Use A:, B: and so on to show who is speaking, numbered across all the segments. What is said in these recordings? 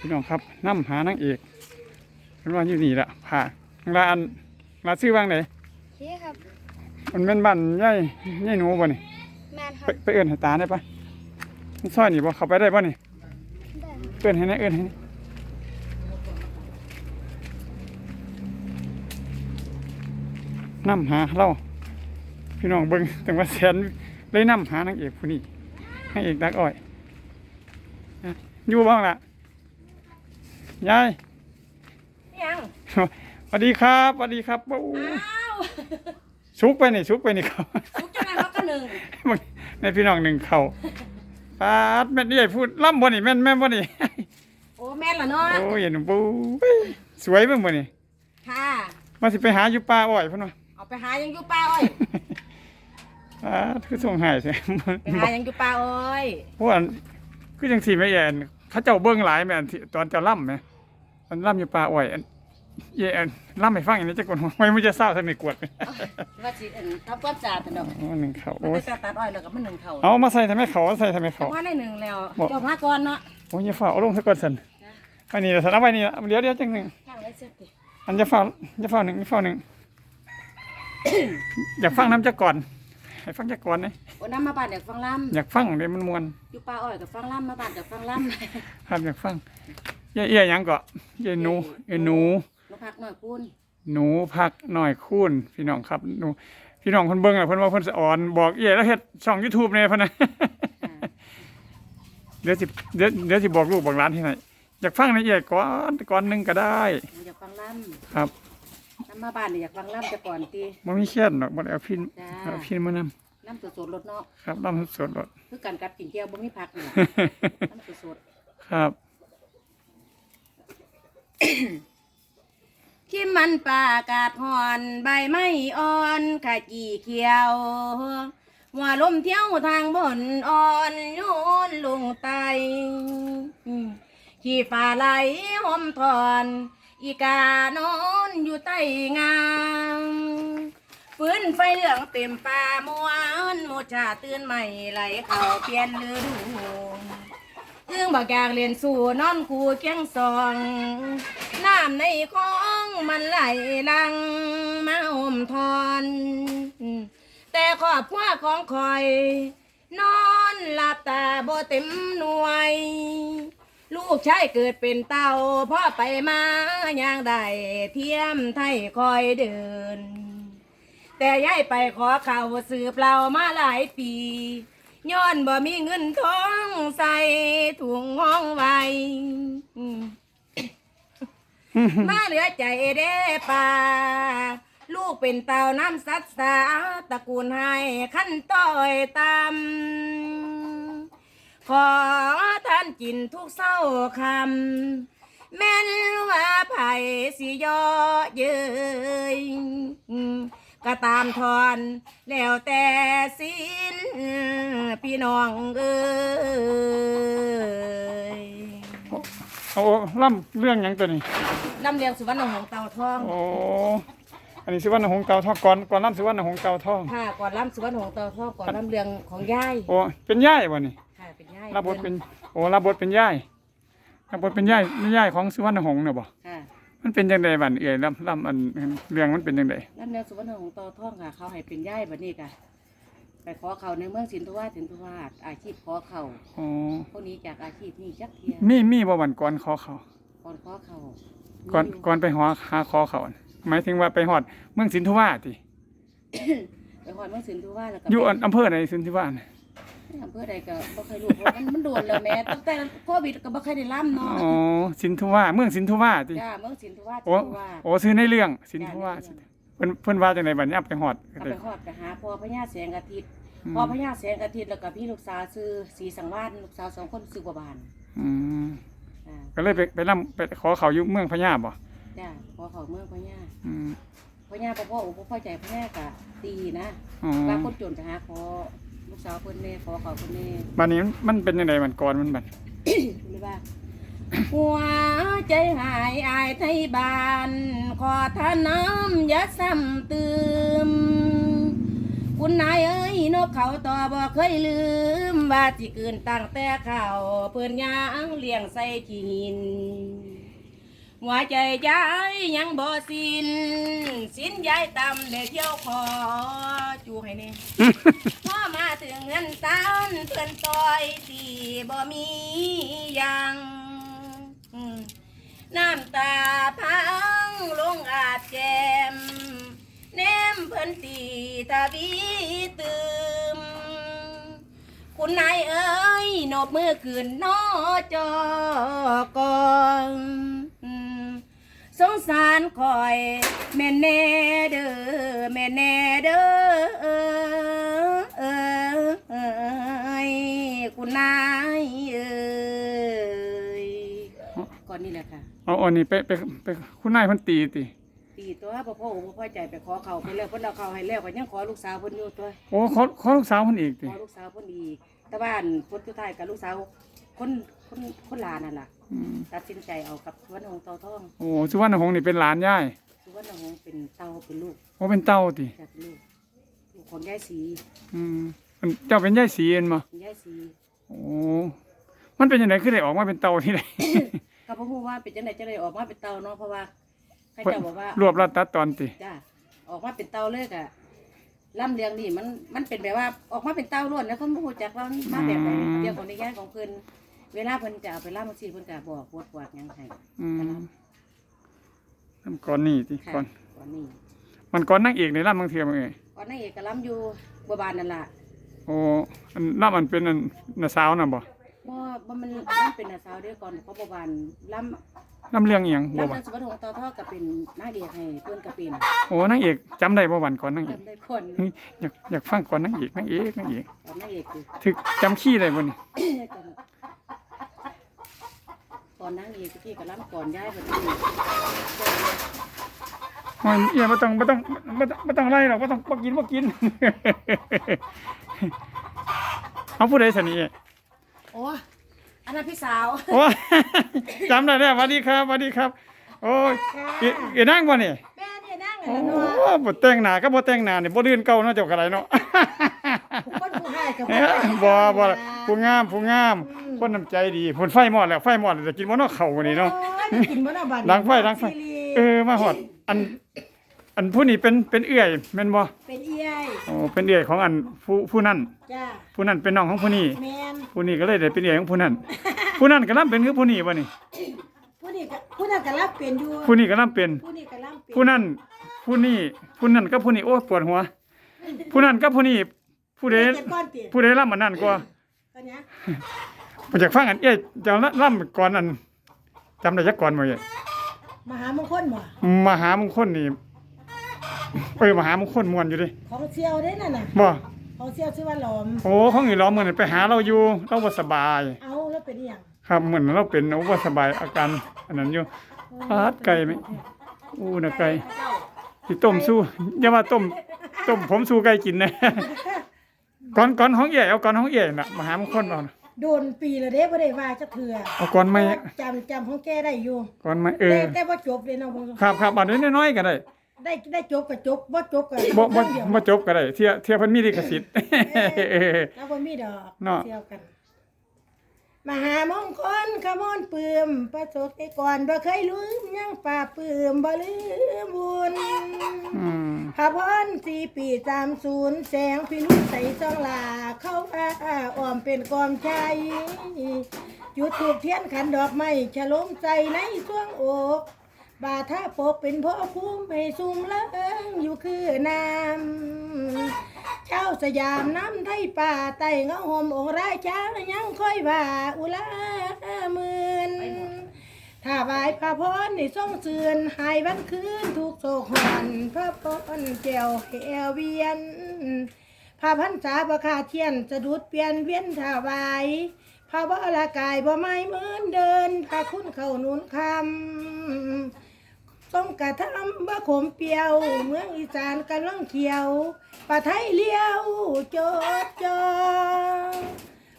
A: พี่น้องครับน้ำหานางเอกเป็นว่าอยู่นี่ละผ่าร้านร้านซื้อบ้างไหน
B: เฮ้ครับ
A: มันเป็นบ้านใหญ่ใหญ่หนูบ่นี่
B: แมนครั
A: ไป
B: บ
A: ไปเอื้อนให้ตาได้ปะมันซอยนี่บ่เข้าไปได้ป่ะนี่
B: ได้ครับ
A: เอื้อนให้นะเอื้อนให้นะน้ำหาเราพี่น้องเบิ่งแต่ว่าแสนเลยน้ำหานางเอกผู้นี้นางเอกดักอ้อยนะอยู่บ้างล่ะ ยาย
C: ยัง
A: สวัสดีครับสวัสดีครับโอ้
C: อ้าว
A: ชุกไปนี่ชุกไปนี่เขา
C: ทุกจังไงเขาก็หนึ่ง
A: ในพี่น้องหนึ่งเขาปาดแม่นนี่ใหญ่พูดล่ำบ่นี่แม่นแม่นบ่นี่
C: โอ้แม่นละเนาะ
A: โอ้ยเห็นปูสวยเบิ่งบ่นี่
C: ค่ะ
A: มาสิไปหาอยู่ป่าอ้อยพุ่นว่า
C: เอาไปหายังอยู่ป่าอ้อย
A: ปาดคือส่งใหายใช่
C: ไปหายังอยู่ป่าอ้อย
A: เพราะว่าคือจังซี่แม่แอนเขาเจ้าเบิ่งหลายแม่นที่ตอนเจ้าล่ำแม่ มันล่ำอยู่ป่าอ้อยอันเยอันล่ำให้ฟังอย่างนี้จักคนไว้มันจะเศร้าซั่นนี่กวด
C: ว่าสิอันทำความสะอาดถนน
A: โอ้หนึ่งเขา
C: มัน
A: โอ้
C: ไป
A: ย
C: ตัดอ้อยแล้วก็มันหนึ่งเขา
A: เอามาใส่ทำไมเขาใส่ทำไมเขา
C: ว่าได้หนึ่งแล้ว
A: บอก
C: จบห้าก่อนเนาะ
A: โอ้ยอย่าฝ่าเอาลงซะก่อนสันไปนี่ละสันเอาไปนี่ละเดี๋ยวเดี๋ยวจังหนึ่ง
C: ข้างไรเสียติ
A: อันจะฝ่าจะฝ่าหนึ่งจะฝ่าหนึ่งอยากฟังน้ำจะก่อนให้ฟังจะก่อนนะ
C: โอ้น้ำมาบ้านอยากฟังล่
A: อยากฟังเดี๋ยวมันมวนำ
C: อยู่ป่าอ้อยกับฟังล่ำมาบ้านกับฟังล่ำ
A: ครับอยากฟัง เอี้ยเอี้ยหยังก็เอี้ยหนูเอี้ยหนู
C: ลูกพักหน่อยคุณ
A: หนูพักหน่อยคูณพี่น้องครับหนูพี่น้องเพิ่นเบิ่งอะเพิ่นว่าเพิ่นสอนบอกเอี้ยแล้วเฮ็ดช่อง YouTube เนี่ยเพิ่นนะเดี๋ยวสิเดี๋ยวเดี๋ยวสิบอกลูกบอกหลานที่ไหนอยากฟังในเอี้ยก่อนก่อนหนึงก็ได้
C: อยากฟังล่
A: ครับำ
C: น้ำมาบ้านเนี่ยอยากฟังล่ำจะก่อนตี
A: บ่มีเครียดหรอกบ่ได้เอาพิน
C: จ้า
A: เอาพินมานำ
C: น้ำสดๆรสเนาะ
A: ครับน้ำสดรส
C: คือการกัดกินแก้วบ่มีผักนี่ล่ะ น้ำสดๆ
A: ครับ
C: ขี้มันป่ากาศห่อนใบไม้อ่อนขจีเขียวหัวลมเที่ยวทางบนอ่อนโยนลงไตขี่ฟ้าไหลหอมทอน อีกานอนอยู่ใต้งามฟื้นไฟเหลืองเต็มป่ามวนโมชาตื่นใหม่ไหลเข้าเปลี่ยนฤดู เอื้องบักอยากเรียนสู่นอนคูเคียงสองน้ำในคลองมันไหลลังมาอมทอน แต่ครอบครัวของคอย นอนหลับตาบ่เต็มหน่วย ลูกชายเกิดเป็นเต่าพ่อไปมาอย่างใดเทียมไทยคอยเดิน แต่ย้ายไปขอข่าวสืบเรามาหลายปี ย้อนบ่มีเงินทองใส่ถุงห้องไว้มาเหลือใจเด้ป่าลูกเป็นเต่าน้ำสัตว์สาตระกูลให้ขั้นต้อยตำขอท่านกินทุกเศร้าคำแม่นว่าไผ่สิยอเย้ย ก็ตามทอน แล้วแต่สิ้นพี่น้องเอ้ย
A: โอ้ล่ำเรื่องหยังตัวนี้
C: ลำเลียงสุวรรณหงส์เต่าทอง
A: โอ้อันนี้สิวันหงส์เกาทองก่อนก่อนล่ำสิวันหงส์เกาทอง
C: ค่ะก่อนลำสุวรรณหงส์เต่าทองก่อนลำเลียงของยาย
A: โอ้เป็นย่ายบ่นี่
C: ค่ะเป็นยาย
A: รับบทเป็นโอ้รับบทเป็นย่ายรับบทเป็นย่ายไม่ย่ายของสุวรรณหงส์น่ะบ่
C: ค่ะ
A: มันเป็นจังไดบัดเอ่ยล่ำล่ำอันเรื่องมันเป็นจังได
C: ลำเลียงสุวรรณหงส์เต่าทองค่ะ เขาให้เป็นยายแบบนี้ค่ะไปขอเขาในเมืองสินธุวาสสินธุวาสอาชีพขอเขา
A: อ๋อ
C: พวกนี้จากอาชีพนี้จักเทีย
A: มีมีบ่วันก่อนขอเขา
C: ก่อนขอเขา
A: ก่อนก่อนไปหอหาขอเขาน่ะหมายถึงว่าไปฮอดเมืองสินธุวาสติ
C: ไปหอดเมืองสินธุวาสแล้วก็
A: อยู่อันอำเภอไหนสินธุวาสน่ะ
C: อำเภอใดก็บ่เคยรู้เพราะมันมันโดนแล้วแม่ตั้งแต่โควิดก็บ่เคยได้ล่ำเนาะ
A: อสินธุวาเมืองสินธุวาติ
C: จ้าเมืองสินธุวาส
A: โอ้
C: สินธุวาส
A: โอ้ซื้อในเรื่องสินธุวาเพิ่นเพิ่นว่าจังไดบัดนี้เอาไปฮอดก็
C: ก็
A: ได้
C: ไปฮอดไปหาพ่อพญาแสงอาทิตย์พ่อพญาแสงอาทิตย์แล้วก็พี่ลูกสาวซื้อสีสังวาสลูกสาวสองคนซื้อบัวบาน
A: อืม
C: อ่า
A: ก็เลยไปไปร่ำไปขอเขาอยู่เมืองพญาบ่
C: จ้าพอเขาเมืองพญา
A: อืม
C: พญาพ่อพ่อโอ้พ่อใจพญาก็ตีนะ
A: อ๋อ
C: ว่าคนจนจะหาขอ ลูกสาวเพิ่นแน่ขอเขาเพิ่นแน่
A: บัดนี้มันเป็นยังไงมันก่อนมันบัด
C: หรือว่าหัวใจหายอายไทยบ้าน ขอท่าน้ำอยาซ้ำเติมคุณนายเอ้ยนกเขาต่อบ่เคยลืม ว่าที่เกินตั้งแต่เขาเพื่อนยางเลี้ยงใส่ขี้หิน หัวใจย้ายยังบ่สิ้นสิ้นย้ายตำได้เที่ยวขอจูให้เนี่ยพอมาถึงเงินสานเพื่อนซอยที่บ่มีหยังอืมน้ำตาพังลงอาจแจมแนมเพื่อนตีตาบีตืม คุณนายเอ้ยนบมือคืนนอจอกอนอืม สงสารคอยแม่แน่เด้อแม่แน่เด้อเอ้ยคุณนายเอ้ยก่อนนี่แหละค่ะ
A: เอาอันนี้ไปไปไปคุณนายเพิ่นตีติ
C: ตีตัวพ่อพ่อพ่อพ่อใจไปขอเขาไปแล้วเพิ่นเอาเขาให้แล้วก็ยังขอลูกสาวเพิ่นอยู่ตัว
A: โอ้ขอขอลูกสาวเพิ่นอีกติ
C: ขอลูกสาวเพิ่นอีกแต่บ้านคนสุดท้ายกับลูกสาวคนคนคนหลานนั่นล่ะ ตัดสินใจเอากับสุวรรณหงส์เตาทอง
A: โอ้สุวรรณหงส์นี่เป็นหลานยาย
C: สุวรรณหงส์เป็นเตาเป็นลูก
A: โอ้เป็นเต้าติ
C: จากเป็นลูกลูกของยายสี
A: อืมอันเจ้าเป็นยายสีเอ็นบ่
C: ยายสี
A: โอ้มันเป็นยังไงคือได้ออกมาเป็นเต้าที่ไหน
C: เขาบอกว่าเป็นจังไดจังไดออกมาเป็นเตาเนาะเพราะว่าเขาเจ้าบอกว่าร
A: วบรัดตัดตอนติ
C: จ้าออกมาเป็นเตาเลยกะล่ำเลียงนี่มันมันเป็นแบบว่าออกมาเป็นเตาล้วนแล้วคนบ่ฮู้จักว่ามันมาแบบไหนเรื่องของในย่านของเพิ่น เวลาเพิ่นจะเอาไปล่ำบางทีเพิ่นก็บอกวดวดหยังให้
A: อืมน้ำก่อนนี่ติ
C: ค่ะ
A: ก่อน
C: ก่อนนี้
A: มันก่อนนางเอกในล่ำบางเทียมั้งเอ้ย
C: ก่อนนางเอกก็ล่ำอยู่บัวบานนั่นล่ะ
A: โอ้อันล่ำมันเป็นอันน่ะสาวน่ะบ่
C: บ่บ่มันมันเป็นน่ะสาวเดียวก่อนเพราะบัวบานล่ำ
A: ล่ำเรื่องอีหยังบ่
C: ล่ำ
A: บ่
C: เรื่องสุวรรณหงส์เตาทอดก็เป็นนางเอกให้เพิ่นก็เป็น
A: โอ้นางเอกจำได้บ่วันก่อนนางเอก
C: จำได้คน
A: เฮ้ยอยากอยากฟังก่อนนางเอกนางเอกนางเอก
C: ตอนนางเอกคือ
A: ถึกจำขี้ได้บ่นี่
C: ต อนนางเอกที่ก็ล่ำก่อนย้ายไปที่
A: โอ้ยเอียบ่ต้องบ่ต้องบ่ต้องบ่ต้องไล่หรอกบ่ต้องบ่กินบ่กิน เอาผู้ใดสนิท
C: โอ้อันนั้นพี่สาว
A: โอ้ยจำได้แล้วสวัสดีครับสวัสดีครับ โอ้ยเอเอนั่งบ่นี่
C: แม่เนี่ยนั่ง
A: โอ้บ่แต่งหน้าก็บ่แต่งหน้านี่บ่ลื่นเก่าเนาะเจ้าก็ได้เนาะ
C: คนผู้ให้กับ
A: เอ้ยบ่บ่ ผู้งามผู้งามคนน้ำใจดีผลไฟหมอดแล้วไฟหมอดแล้วจะกินบ่เนาะเข้ามื้อนี้เนาะ
C: กินบ่น่ะบัด
A: ล้างไฟล้างไฟเออมาฮอดอัน อันผู้นี้เป็นเป็นเอื้อยแม่นบ่
C: เป็นเอี้ย
A: โอ้เป็นเอื้อยของอันผู้ผู้นั้น
C: จ้า
A: ผู้นั้นเป็นน้องของผู้นี้
C: แม่น
A: ผู้นี้ก็เลยได้เป็นเอื้อยของผู้นั้นผู้นั้นก็นํเป็นคือผู้นี้บ่นี่
C: ผู้นี้ก็ผู้นั้นก็รับเป็นอยู่
A: ผู้นี้ก็นํเป็น
C: ผู้นี้ก็รับเป็น
A: ผู้นั้นผู้นี้ผู้นั้นกับผู้นี้โอ้ยปวดหัว ผู้นั้นกับผู้นี้ผู้ใด
C: เจ็ดก้อนติ
A: ผู้ใดล่ำอันนั้นกว่า
C: ก็เนี้ย
A: ผมอยากฟังอันเอ้ยจะล่ำก่อนอันจำได้จักก่อนบ่เอ้ย
C: มหามงคลบ่
A: มหามงคลนี่เออมหามงคลม่วนอยู่เดิ
C: ของเซียวเด้นั่นน่ะ
A: บ่
C: ของเซียวชื่อว่าหลอม
A: โอ้ของอีหล้อมื้อนั้นไปหาเราอยู่เราบ่สบาย
C: เอาแล้วเป็นอีหยัง
A: ครับเหมือนเราเป็นโอ้บ่สบายอาการอันนั้นอยู่ ปาดไก่ไหม อู้น่ะไก่สิต้มสู้อย่าว่าต้มต้มผมสู้ไก่กินนะ ก่อนก่อนของเอ๋เอาก่อนของเอ๋น่ะมหามงคลเอาน่ะ
C: โดนปีละเด้บ่ได้ว่าจักเทื่อ
A: เอาก่อนไหม
C: จำจำของแกได้อยู่
A: ก่อนไหมเอ
C: แต่
A: อ
C: แต่บ่จบเลยเนาะบ่
A: ครับครับบัดนี้น้อยๆก็ได้
C: ได้ได้จบก็จบบ่จบก็
A: บ่บ่
C: เดียว
A: บ่จบก็ได้เที่ยเที่ยเพิ่นมีลิขสิทธิ์ เออ
C: แล้วบ่มีดอก
A: เนาะ
C: เซียวกัน มหามงคลขมอนปืมประสบไปก่อนบ่เคยลืมยังป่าปืมบ่ลืมบุญ
A: อืม
C: พระพรสี่ปีสามศูนย์แสงพินุษใส่ซองลาเข้าอาอ้อมเป็นกอมใจจุดถูกเทียนขันดอกไม้ฉลมใจในช่วงอกบาท่าปกเป็นพ่อคุ้มให้ซุ่มเลิงอยู่คือน้ำ เจ้าสยามน้ำไทยป่าไต่เงาห่มองค์ราชายังค่อยว่า อุลาหมื่นถ้าไหวพระพรในส่งเสือนหายวันคืนถูกโศกหอนพระพรเจียวเอวเวียนพระพันษาประคาเทียนสะดุดเปลี่ยนเวียนถาวายพระวรากายบ่ไม่เหมือนเดินพระคุณเข้านุนคำ ต้องกระทำบ่ขมเปรียว เมืองอีสานกำลังเขียวป่าไทยเลี้ยวโจดจอ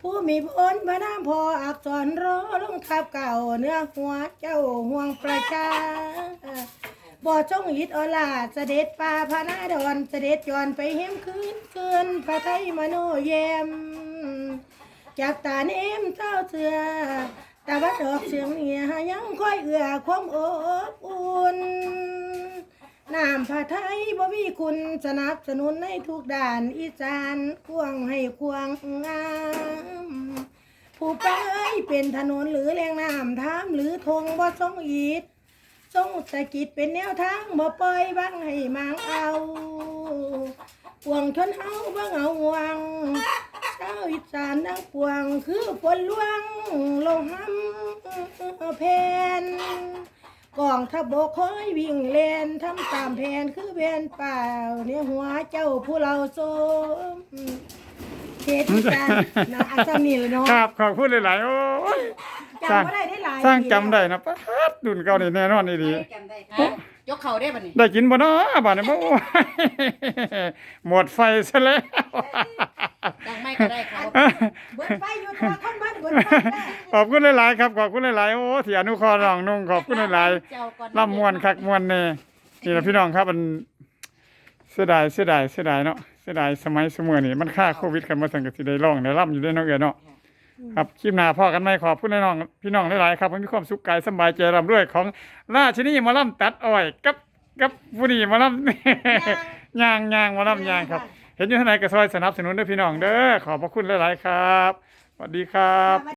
C: ผู้มีพลพระนามพออักษรรอลงทับเก่าเนื้อหัวเจ้าห่วงประชา
D: บ่จงยิดอลาเสด็จป่าพระนาดอนเสด็จย้อนไปเห็มคืนเกินพระไทยมโนแยมจากตาเนมเจ้าเสือ ตะวัดดอกเสียงเหนียยังค่อยเอื้อความอบอุ่นน้ำผาไทยบ่มีคุณสนับสนุนในทุกด้านอีสานควงให้ควงงามผู้ไปเป็นถนนหรือแหล่งน้ำทามหรือทงบ่ทรงอีดทรงสะกิดเป็นแนวทางบ่ปล่อยบังให้มางเอาปวงชนเฮาบ่เหงาวัง ชาวอีสานดังปวงคือฝนลวงลงหำแผ่นกองทัพบกคอยวิ่งเล่นทำตามแผนคือแผนเปล่าเนี่ยหัวเจ้าผู้เราโซมเทศกันนะอาจารย์นี่เลยเนาะ
A: ครับขอบคุณหลายๆโอ้ยสร้าง
D: จำไม่ได้ได้หลาย
A: สร้าง
D: ปี
A: จำได้นะปะดดุนเก่านี่แน่นอนนี่ดี
C: จำได้ค่ะ ยกเข่าได้ปะนี่
A: ได้กินบ่เนาะบาดนี้บ่โอ้ยหมดไฟซะแล้ว
C: ดังไม่ก็ได้ค่ะ
D: เบิดไฟอยู่ตัวคนบ้านเบิดไฟได้
A: ขอบคุณหลายๆครับขอบคุณหลายๆโอ้ที่อนุเคราะห์น้องนุ่งขอบคุณหลายๆ
C: เจ้าก่อน
A: ล่ำมวนคักมวนเน่นี่แหละพี่น้องครับมันเสียดายเสียดายเสียดายเนาะเสียดายสมัยสมัยนี่มันค่าโควิดกันมาสั่งกับสิได้ร้องได้ล่ำอยู่ได้เนาะเอ๋ยเนาะ ครับคลิปหน้าพ่อกันไหมขอบคุณน้องพี่น้องหลายๆครับผมมีความสุขกายสำบายใจร่ำรวยของราชินีหมาล่ำตัดอ้อยกับกับผู้นี้หมาล่ำย่างย่างหมาล่ำย่างครับ เห็นอยู่ที่ไหนก็ซอยสนับสนุนด้วยพี่น้องเด้อขอบพระคุณหลายๆครับสวัสดีครับ